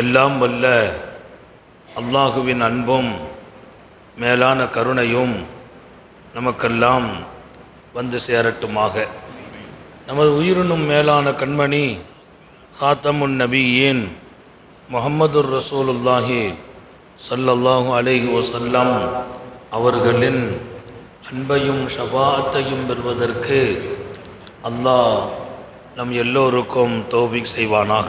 எல்லாம் வல்ல அல்லாஹுவின் அன்பும் மேலான கருணையும் நமக்கெல்லாம் வந்து சேரட்டுமாக. நமது உயிரினும் மேலான கண்மணி ஹாத்தமுன் நபியின் முகமது ரசூலுல்லாஹி சல்லல்லாஹு அலைஹி வஸல்லம் அவர்களின் அன்பையும் ஷபாத்தையும் பெறுவதற்கு அல்லாஹ் நம் எல்லோருக்கும் தோபிக் செய்வானாக.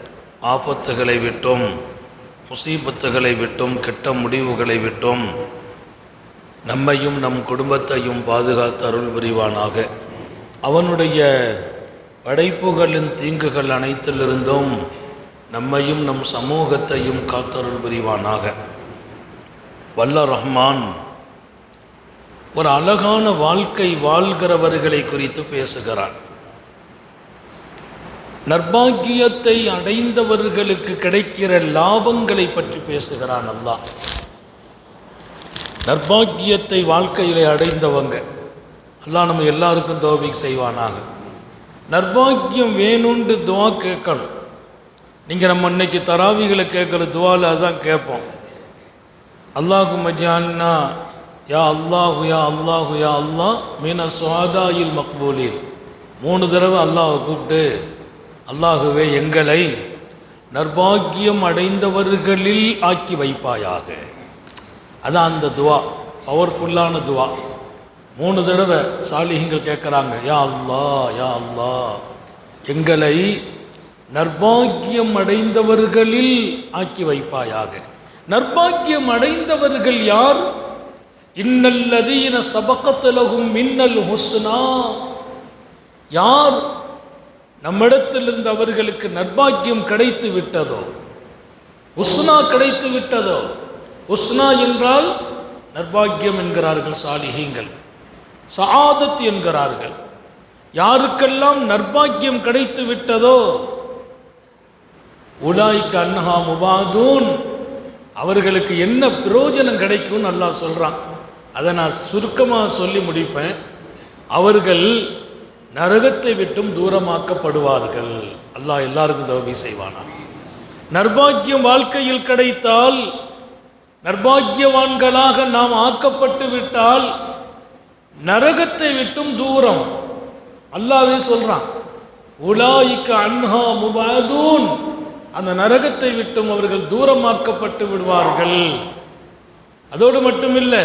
ஆபத்துகளை விட்டும் முசீபத்துகளை விட்டும் கெட்ட முடிவுகளை விட்டும் நம்மையும் நம் குடும்பத்தையும் பாதுகாத்து அருள் புரிவானாக. அவனுடைய படைப்புகளின் தீங்குகள் அனைத்திலிருந்தும் நம்மையும் நம் சமூகத்தையும் காத்தருள் புரிவானாக. வல்ல ரஹ்மான் ஒரு அழகான வாழ்க்கை வாழ்கிறவர்களை குறித்து பேசுகிறான். நர்பாக்கியத்தை அடைந்தவர்களுக்கு கிடைக்கிற லாபங்களை பற்றி பேசுகிறான் அல்லாஹ். நர்பாக்கியத்தை வாழ்க்கையில் அடைந்தவங்க அல்லாஹ் நம்ம எல்லாருக்கும் தோபிக் செய்வானாக. நர்பாக்கியம் வேணும்னு துவா கேட்கணும். நீங்கள் நம்ம இன்னைக்கு தராவிகளை கேட்குற துவாவில் அதான் கேட்போம். அல்லாஹு மஜான்னா யா அல்லாஹு யா அல்லாஹு யா அல்லாஹ் மீன சுவாதாயில் மக்பூலில் மூணு தடவை அல்லாஹை கூப்பிட்டு அல்லாஹுவே எங்களை நர்பாக்கியம் அடைந்தவர்களில் ஆக்கி வைப்பாயாக. அதான் அந்த துவா பவர்ஃபுல்லான துவா. மூணு தடவை சாலிகங்கள் கேட்குறாங்க யா அல்லா யா அல்லா எங்களை நர்பாக்கியம் அடைந்தவர்களில் ஆக்கி வைப்பாயாக. நர்பாக்கியம் அடைந்தவர்கள் யார்? இன்னல்லதீன சபக்கத்திலகும் மின்னல் ஹுஸ்னா. யார் நம்மிடத்திலிருந்து அவர்களுக்கு நர்பாக்கியம் கிடைத்து விட்டதோ? உஸ்னா கிடைத்து விட்டதோ? உஸ்னா என்றால் நர்பாக்கியம் என்கிறார்கள் சாலிகிங்கள் சஆதத் என்கிறார்கள். யாருக்கெல்லாம் நர்பாக்கியம் கிடைத்து விட்டதோ? உலாய்க்கு அன்னஹா முபாதூன். அவர்களுக்கு என்ன பிரயோஜனம் கிடைக்கும்னு நல்லா சொல்கிறான் அதை நான் சுருக்கமாக சொல்லி முடிப்பேன். அவர்கள் நரகத்தை விட்டும் தூரமாக்கப்படுவார்கள். அல்லாஹ் எல்லாருக்கும் தோல்வி செய்வானா நர்பாக்கியம் வாழ்க்கையில் கிடைத்தால் நர்பாக்கியவான்களாக நாம் ஆக்கப்பட்டு விட்டால் நரகத்தை விட்டும் தூரம். அல்லாவே சொல்றான் உலாய்க்க அன்ஹா முபாதூன். அந்த நரகத்தை விட்டும் அவர்கள் தூரமாக்கப்பட்டு விடுவார்கள். அதோடு மட்டுமில்லை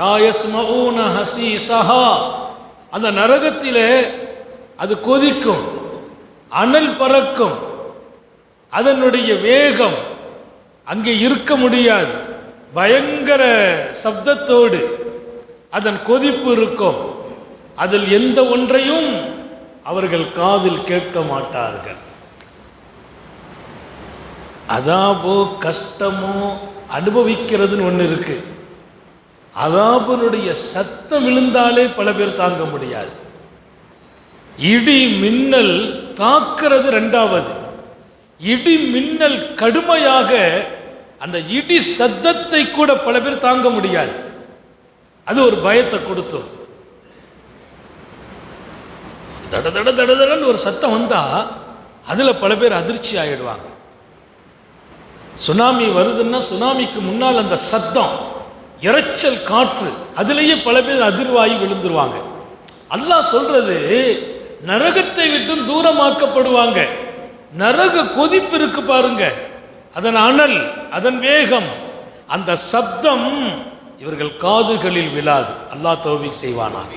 லாயஸ்மஊன ஹசி சஹா அந்த நரகத்திலே அது கொதிக்கும் அனல் பறக்கும். அதனுடைய வேகம் அங்கே இருக்க முடியாது. பயங்கர சப்தத்தோடு அதன் கொதிப்பு இருக்கும். அதில் எந்த ஒன்றையும் அவர்கள் காதில் கேட்க மாட்டார்கள். அதாபோ கஷ்டமோ அனுபவிக்கிறதுன்னு ஒன்று இருக்குது அதாபனுடைய சத்தம் விழுந்தாலே பல பேர் தாங்க முடியாது. இடி மின்னல் தாக்குறது ரெண்டாவது. இடி மின்னல் கடுமையாக அந்த இடி சத்தத்தை கூட பல பேர் தாங்க முடியாது. அது ஒரு பயத்தை கொடுத்தோம். தட தட தட தடன்னு ஒரு சத்தம் வந்தா அதுல பல பேர் அதிர்ச்சி ஆயிடுவாங்க. சுனாமி வருதுன்னா சுனாமிக்கு முன்னால் அந்த சத்தம். இறைச்சல் காற்று. அதுலேயே பல பேர் அதிர்வாகி விழுந்துருவாங்க. அல்லாஹ் சொல்றது நரகத்தை விட்டும் தூரமாக்கப்படுவாங்க. நரக கொதிப்பு இருக்கு பாருங்க. அதன் அனல் அதன் வேகம் அந்த சப்தம் இவர்கள் காதுகளில் விழாது. அல்லாஹ் தோவி செய்வானாக.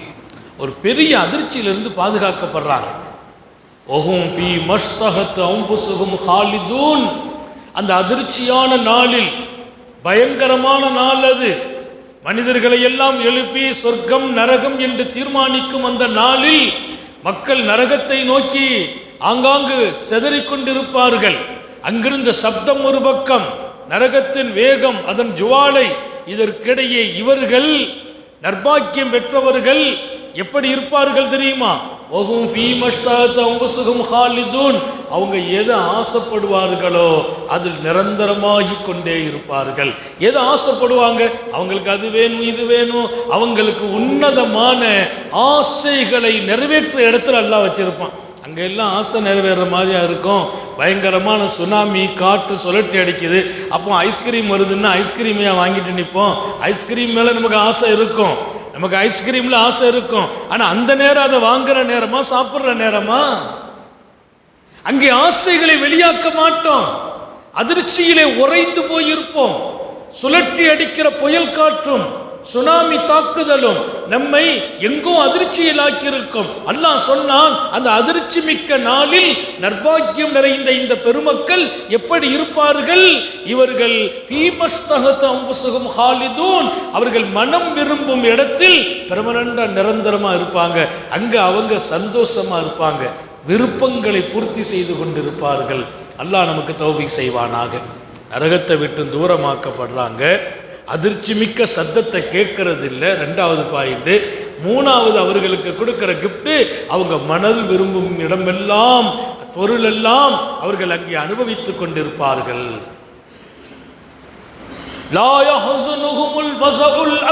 ஒரு பெரிய அதிர்ச்சியிலிருந்து பாதுகாக்கப்படுறாங்க. ஒஹும் ஃபி மஸ்தகத் அம்புசுகும் ஹாலிதூன். அந்த அதிர்ச்சியான நாளில் பயங்கரமான நாள் அது. மனிதர்களை எல்லாம் எழுப்பி சொர்க்கம் நரகம் என்று தீர்மானிக்கும் அந்த நாளில் மக்கள் நரகத்தை நோக்கி ஆங்காங்கு செதறிக்கொண்டிருப்பார்கள். அங்கிருந்த சப்தம் ஒரு பக்கம் நரகத்தின் வேகம் அதன் ஜுவாலை இதற்கிடையே இவர்கள் நர்பாக்கியம் பெற்றவர்கள் எப்படி இருப்பார்கள் தெரியுமா? ஒகும் ஃபீமஸ்தாத் அம்புசுகும் ஹாலிதூன் அவங்க எதை ஆசைப்படுவார்களோ அதில் நிரந்தரமாகி கொண்டே இருப்பார்கள். எதை ஆசைப்படுவாங்க? அவங்களுக்கு அது வேணும் இது வேணும். அவங்களுக்கு உன்னதமான ஆசைகளை நிறைவேற்ற இடத்துல எல்லாம் வச்சுருப்பான். அங்கே எல்லாம் ஆசை நிறைவேற மாதிரியா இருக்கும். பயங்கரமான சுனாமி காற்று சுழட்டி அடிக்குது. அப்போ ஐஸ்கிரீம் வருதுன்னா ஐஸ்கிரீமையாக வாங்கிட்டு நிற்போம். ஐஸ்கிரீம் மேலே நமக்கு ஆசை இருக்கும். நமக்கு ஐஸ்கிரீமில் ஆசை இருக்கும். ஆனால் அந்த நேரம் அதை வாங்குற நேரமா சாப்பிட்ற நேரமா? அங்கே ஆசைகளை வெளியாக்க மாட்டோம். அதிர்ச்சியிலே உறைந்து போயிருப்போம். சுழற்றி அடிக்கிற புயல் காற்றும் சுனாமி தாக்குதலும் நம்மை எங்கோ அதிர்ச்சியில் ஆக்கியிருக்கும் அல்லாஹ் சொன்னான் அந்த அதிர்ச்சி மிக்க நாளில் நர்பாக்கியம் நிறைந்த இந்த பெருமக்கள் எப்படி இருப்பார்கள்? இவர்கள் ஹாலிதூன். அவர்கள் மனம் விரும்பும் இடத்தில் பெர்மனண்டா நிரந்தரமா இருப்பாங்க. அங்க அவங்க சந்தோஷமா இருப்பாங்க. விருப்பங்களை பூர்த்தி செய்து கொண்டிருப்பார்கள். அல்லாஹ் நமக்கு தௌபி செய்வானாக. நரகத்தை விட்டு தூரமாக்கப்படுறாங்க. அதிர்ச்சி மிக்க சத்தத்தை கேட்கறது இல்லை ரெண்டாவது பாயிண்ட் மூணாவது அவர்களுக்கு கொடுக்கிற கிஃப்ட்டு அவங்க மனதில் விரும்பும் இடமெல்லாம் பொருளெல்லாம் அவர்கள் அங்கே அனுபவித்துக் கொண்டிருப்பார்கள்.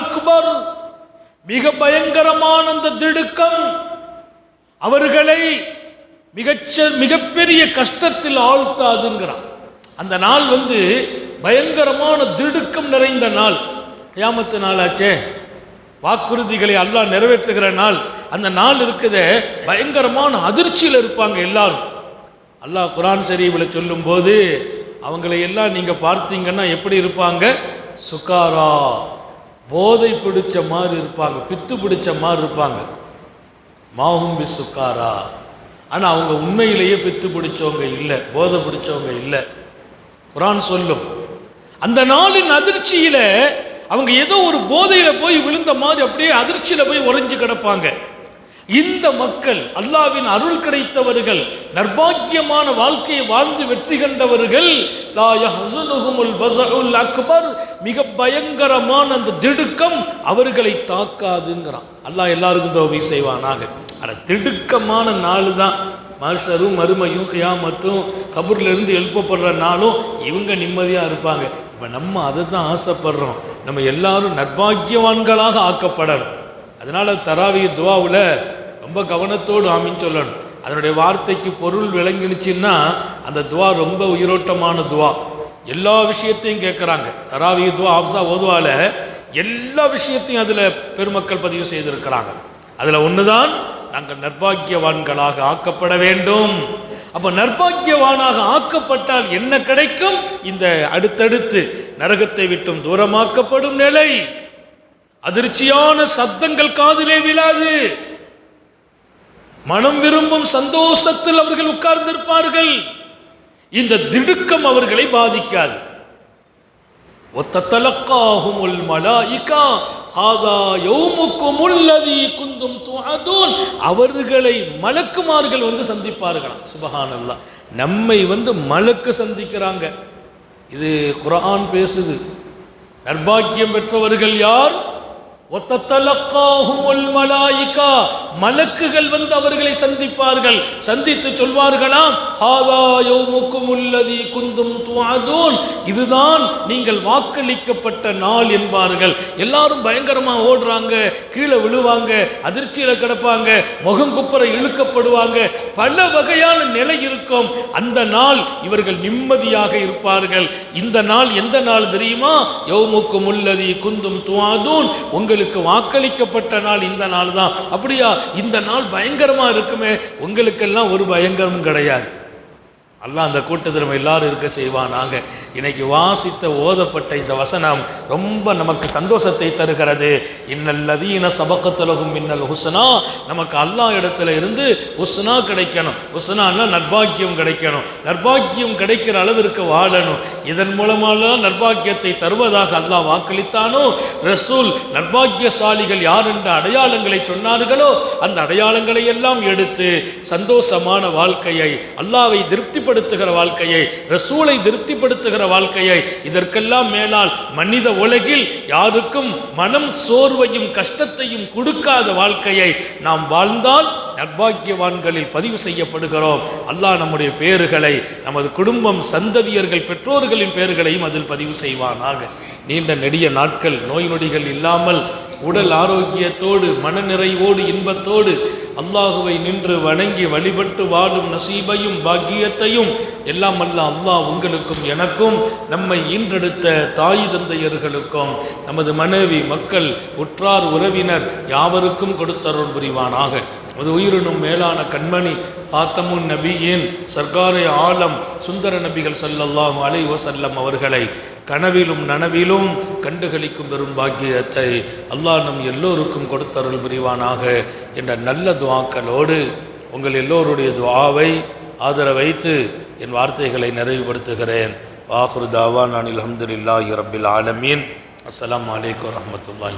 அக்பர். மிக பயங்கரமான அந்த திடுக்கம் அவர்களை மிகச்ச மிகப்பெரிய கஷ்டத்தில் ஆழ்த்தாதுங்கிறான். அந்த நாள் வந்து பயங்கரமான திடுக்கம் நிறைந்த நாள். கியாமத்து நாளாச்சே. வாக்குறுதிகளை அல்லாஹ் நிறைவேற்றுகிற நாள். அந்த நாள் இருக்குதே பயங்கரமான அதிர்ச்சியில் இருப்பாங்க எல்லாரும். அல்லாஹ் குரான் ஷரீஃபில் சொல்லும்போது அவங்களை எல்லாம் நீங்கள் பார்த்தீங்கன்னா எப்படி இருப்பாங்க? சுக்காரா போதை பிடிச்ச மாதிரி இருப்பாங்க பித்து பிடிச்ச மாதிரி இருப்பாங்க. மாஹும்பி சுக்காரா ஆனால் அவங்க உண்மையிலேயே பித்து பிடிச்சவங்க இல்லை போதை பிடிச்சவங்க இல்லை. குரான் சொல்லும் அந்த நாளின் அதிர்ச்சியில அவங்க ஏதோ ஒரு போதையில போய் விழுந்த மாதிரி அப்படியே அதிர்ச்சியில போய் உறைஞ்சு கிடப்பாங்க. இந்த மக்கள் அல்லாவின் அருள் கிடைத்தவர்கள் நர்பாக்கியமான வாழ்க்கையை வாழ்ந்து வெற்றி கண்டவர்கள் அக்பர் மிக பயங்கரமான அந்த திடுக்கம் அவர்களை தாக்காதுங்கிறான். அல்லாஹ் எல்லாருக்கும் தோவை செய்வானாக. ஆனால் திடுக்கமான நாள் தான். மாஷரும் மறுமையும் கியாமத்தும் கபூர்லேருந்து எழுப்பப்படுற நாளும் இவங்க நிம்மதியாக இருப்பாங்க. இப்போ நம்ம அதை தான் ஆசைப்படுறோம். நம்ம எல்லாரும் நற்பாக்கியவான்களாக ஆக்கப்படணும். அதனால் தராவிய துவாவில் ரொம்ப கவனத்தோடு ஆமின்னு சொல்லணும். அதனுடைய வார்த்தைக்கு பொருள் விளங்கினுச்சுன்னா அந்த துவா ரொம்ப உயிரோட்டமான துவா. எல்லா விஷயத்தையும் கேட்குறாங்க தராவிய துவா ஆப்சா ஓதுவால எல்லா விஷயத்தையும் அதில் பெருமக்கள் பதிவு செய்திருக்கிறாங்க. அதில் ஒன்று தான் நாங்கள் நர்பாக்கியவான்களாக ஆக்கப்பட வேண்டும். அப்போ நற்பாக்கியவானாக ஆக்கப்பட்டால் என்ன கிடைக்கும்? இந்த அடுத்தடுத்து நரகத்தை விட்டும் தூரமாக்கப்படும் நிலை. அதிர்ச்சியான சப்தங்கள் காதிலே விழாது. மனம் விரும்பும் சந்தோஷத்தில் அவர்கள் உட்கார்ந்திருப்பார்கள். இந்த திடுக்கம் அவர்களை பாதிக்காது. ஒத்த தலக்காகும் மலாய்கா அவர்களை மலக்குமார்கள் வந்து சந்திப்பார்களாம். சுபஹானல்லா நம்மை வந்து மலக்கு சந்திக்கிறாங்க. இது குரான் பேசுது. நர்பாக்கியம் பெற்றவர்கள் யார்? மலக்குகள் வந்து அவர்களை சந்திப்பார்கள். சந்தித்து சொல்வார்களாம் ஹாதா உள்ளதி குந்தும் இதுதான் நீங்கள் வாக்களிக்கப்பட்ட நாள் என்பார்கள். எல்லாரும் பயங்கரமா ஓடுறாங்க கீழே விழுவாங்க அதிர்ச்சியில கிடப்பாங்க முகம் குப்புற இழுக்கப்படுவாங்க. பல வகையான நிலை இருக்கும். அந்த நாள் இவர்கள் நிம்மதியாக இருப்பார்கள். இந்த நாள் எந்த நாள் தெரியுமா? யௌமுக்கும் உள்ளதி குந்தும் துவாதூன் உங்கள் உங்களுக்கு வாக்களிக்கப்பட்ட நாள் இந்த நாள் தான் அப்படியா? இந்த நாள் பயங்கரமா இருக்குமே. உங்களுக்கெல்லாம் ஒரு பயங்கரமும் கிடையாது. அல்லாஹ் அந்த கூட்டத்தில் எல்லாரும் இருக்க செய்வானாங்க இன்னைக்கு வாசித்த ஓதப்பட்ட இந்த வசனம் ரொம்ப நமக்கு சந்தோஷத்தை தருகிறது. இன்னல்லதீன சபக்கத்துலகும் மின்னல் ஹுஸ்னா. நமக்கு அல்லாஹ் இடத்துல இருந்து ஹுஸ்னா கிடைக்கணும். ஹுஸ்னான்னா நற்பாக்கியம் கிடைக்கணும். நற்பாக்கியம் கிடைக்கிற அளவிற்கு வாழணும். இதன் மூலமாலாம் நற்பாக்கியத்தை தருவதாக அல்லாஹ் வாக்களித்தானோ? ரசூல் நர்பாக்கியசாலிகள் யார் என்ற அடையாளங்களை சொன்னார்களோ? அந்த அடையாளங்களை எல்லாம் எடுத்து சந்தோஷமான வாழ்க்கையை அல்லாவை திருப்திப்படுத்துகிற வாழ்க்கையை ரசூலை திருப்திப்படுத்துகிற வாழ்க்கையை இதற்கெல்லாம் மேலால் மனித உலகில் யாருக்கும் மனம் சோர்வையும் கஷ்டத்தையும் கொடுக்காத வாழ்க்கையை நாம் வாழ்ந்தால் நட்பாக்கியவான்களில் பதிவு செய்யப்படுகிறோம். அல்லாஹ் நம்முடைய பேறுகளை நமது குடும்பம் சந்ததியர்கள் பெற்றோர்களின் பேறுகளையும் அதில் பதிவு செய்வானாக. நீண்ட நெடிய நாட்கள் நோய் நொடிகள் இல்லாமல் உடல் ஆரோக்கியத்தோடு மனநிறைவோடு இன்பத்தோடு அல்லாஹுவை நின்று வணங்கி வழிபட்டு வாழும் நசீபையும் பாக்கியத்தையும் எல்லாம் அல்ல அல்லாஹ் உங்களுக்கும் எனக்கும் நம்மை ஈன்றெடுத்த தாய் தந்தையர்களுக்கும் நமது மனைவி மக்கள் உற்றார் உறவினர் யாவருக்கும் கொடுத்தருள் புரிவானாக. அது உயிரினும் மேலான கண்மணி ஃபாத்தமுன் நபியின் சர்க்காரை ஆலம் சுந்தர நபிகள் ஸல்லல்லாஹு அலை வசல்லம் அவர்களை கனவிலும் நனவிலும் கண்டுகளிக்கும் பெரும் பாக்கியத்தை அல்லாஹ் நம் எல்லோருக்கும் கொடுத்தருள் புரிவானாக. என்ற நல்ல துவாக்களோடு உங்கள் எல்லோருடைய துவாவை ஆதரவைத்து என் வார்த்தைகளை நிறைவுபடுத்துகிறேன். வாஹுரு தாவான் அனில் அஹமதுல்லாஹி ரபில் ஆலமீன். அஸ்லாம் வலைக்கம் வரமத்துல்லாஹி